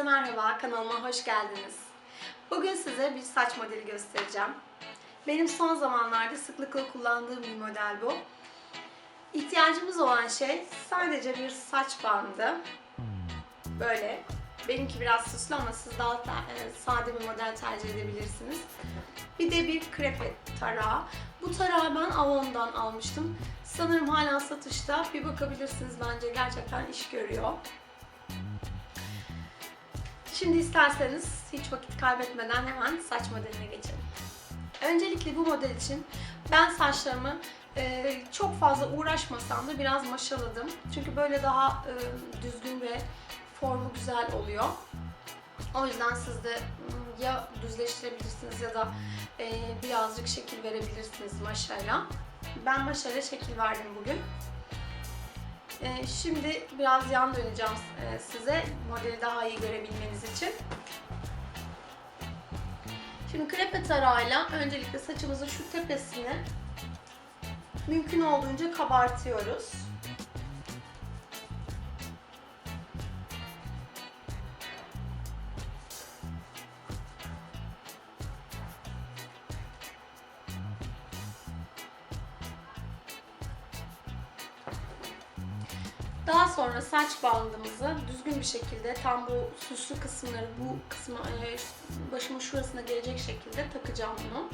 Herkese merhaba, kanalıma hoş geldiniz. Bugün size bir saç modeli göstereceğim. Benim son zamanlarda sıklıkla kullandığım bir model bu. İhtiyacımız olan şey sadece bir saç bandı. Böyle. Benimki biraz süslü ama siz daha e, sade bir model tercih edebilirsiniz. Bir de bir krepe tarağı. Bu tarağı ben Avon'dan almıştım. Sanırım hala satışta. Bir bakabilirsiniz bence gerçekten iş görüyor. Şimdi isterseniz hiç vakit kaybetmeden hemen saç modeline geçelim. Öncelikle bu model için ben saçlarımı e, çok fazla uğraşmasam da biraz maşaladım. Çünkü böyle daha e, düzgün ve formu güzel oluyor. O yüzden siz de mm, ya düzleştirebilirsiniz ya da e, birazcık şekil verebilirsiniz maşayla. Ben maşayla şekil verdim bugün. E, şimdi biraz yan döneceğim e, size modeli daha iyi görebilmeniz için. Şimdi krepe tarağıyla öncelikle saçımızın şu tepesini mümkün olduğunca kabartıyoruz. Daha sonra saç bandımızı düzgün bir şekilde tam bu süslü kısımları bu kısmı e, başımın şurasına gelecek şekilde takacağım bunu.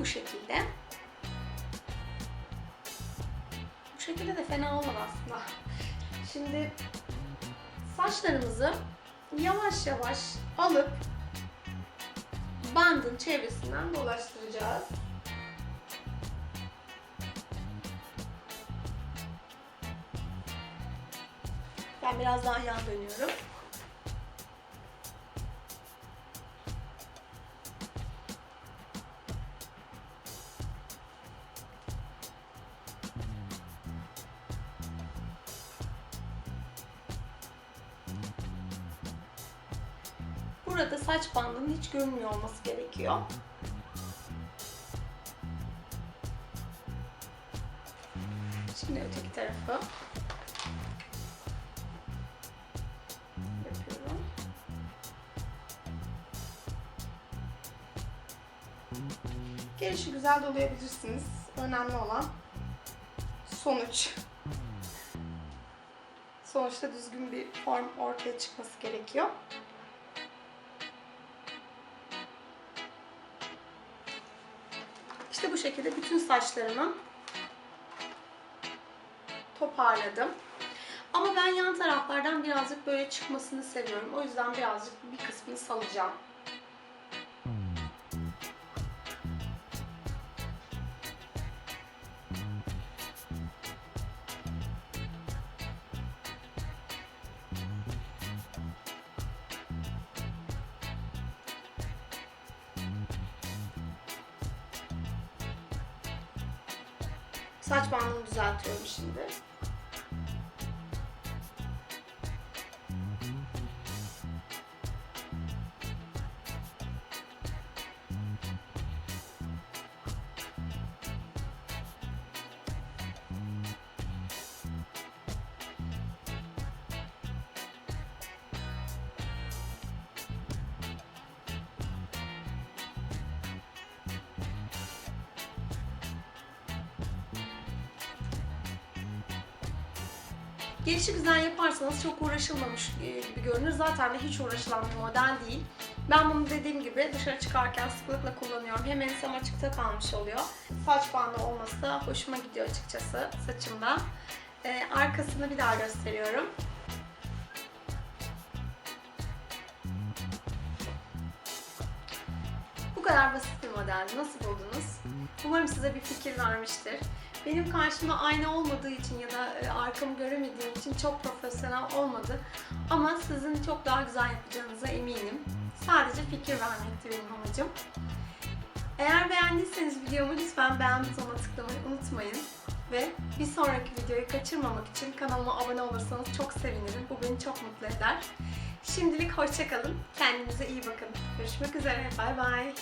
Bu şekilde. Bu şekilde de fena olmadı aslında. Şimdi saçlarımızı yavaş yavaş alıp bandın çevresinden dolaştıracağız. Ben biraz daha yan dönüyorum. Burada saç bandının hiç görünmüyor olması gerekiyor. Şimdi öteki tarafı yapıyorum. Gelişi güzel dolayabilirsiniz. Önemli olan sonuç. Sonuçta düzgün bir form ortaya çıkması gerekiyor. Şekilde bütün saçlarımı toparladım. Ama ben yan taraflardan birazcık böyle çıkmasını seviyorum. O yüzden birazcık bir kısmını salacağım. Saç bandımı düzeltiyorum şimdi. Gelişi güzel yaparsanız çok uğraşılmamış e, gibi görünür. Zaten de hiç uğraşılan bir model değil. Ben bunu dediğim gibi dışarı çıkarken sıklıkla kullanıyorum. Hem ensem açıkta kalmış oluyor. Saç bandı olması da hoşuma gidiyor açıkçası saçımda. Ee, arkasını bir daha gösteriyorum. Bu kadar basit bir model. Nasıl buldunuz? Umarım size bir fikir vermiştir. Benim karşımda ayna olmadığı için ya da e, arkamı göremediğim için çok profesyonel olmadı. Ama sizin çok daha güzel yapacağınıza eminim. Sadece fikir vermekti benim amacım. Eğer beğendiyseniz videomu lütfen beğen butonuna tıklamayı unutmayın. Ve bir sonraki videoyu kaçırmamak için kanalıma abone olursanız çok sevinirim. Bu beni çok mutlu eder. Şimdilik hoşçakalın. Kendinize iyi bakın. Görüşmek üzere. Bay bay.